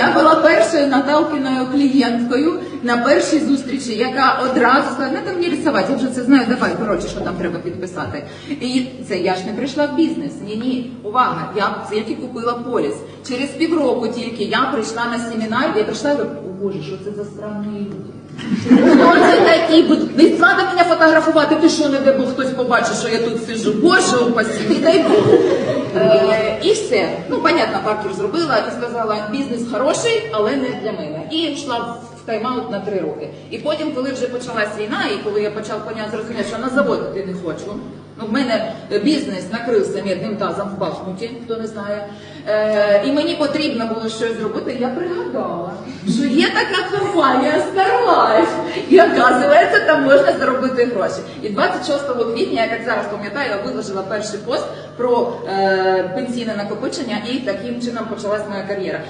Я була першою Наталкіною клієнткою на першій зустрічі, яка одразу сказала, не там мені рисувати, я вже це знаю, давай, коротше, що там треба підписати. І це я ж не прийшла в бізнес. Ні, ні. Увага, я тільки купила поліс. Через півроку тільки я прийшла на семінар, я прийшла і говорю, о Боже, що це за странні люди. Хто це такі? Не треба мене фотографувати, ти що, не дай Бог хтось побачить, що я тут сиджу. Боже упасі, не дай Бог. Все. Ну, понятно, паркер зробила і сказала, бізнес хороший, але не для мене. І йшла в тайм-аут на три роки. І потім, коли вже почалась війна, і коли я почав поняття зрозуміти, що на завод я не хочу. Ну, в мене бізнес накрився мідним тазом в Бахмуті, хто не знає. Е, і мені потрібно було щось зробити. Я пригадала, що є така компанія Starlife, і оказується, там можна заробити гроші. І 26 квітня, я як зараз пам'ятаю, я виложила перший пост про е, пенсійне накопичення, і таким чином почалась моя кар'єра.